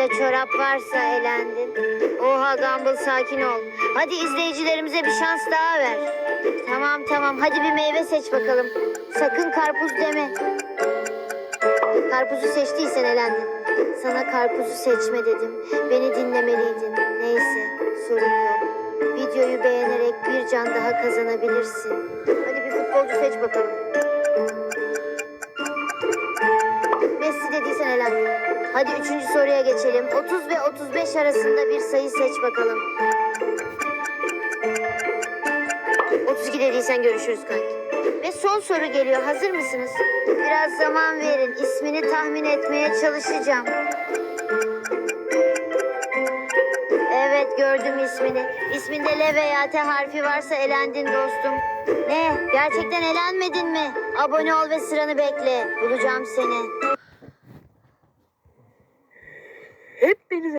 Ayağında çorap varsa elendin. Oha Gumball sakin ol. Hadi izleyicilerimize bir şans daha ver. Tamam tamam hadi bir meyve seç bakalım. Sakın karpuz deme. Karpuzu seçtiysen elendin. Sana karpuzu seçme dedim. Beni dinlemeliydin. Neyse sorun yok. Videoyu beğenerek bir can daha kazanabilirsin. Hadi bir futbolcu seç bakalım. Hadi üçüncü soruya geçelim. 30 ve 35 arasında bir sayı seç bakalım. 32 dediysen görüşürüz kanki. Ve son soru geliyor. Hazır mısınız? Biraz zaman verin. İsmini tahmin etmeye çalışacağım. Evet gördüm ismini. İsminde L veya T harfi varsa elendin dostum. Ne? Gerçekten elenmedin mi? Abone ol ve sıranı bekle. Bulacağım seni.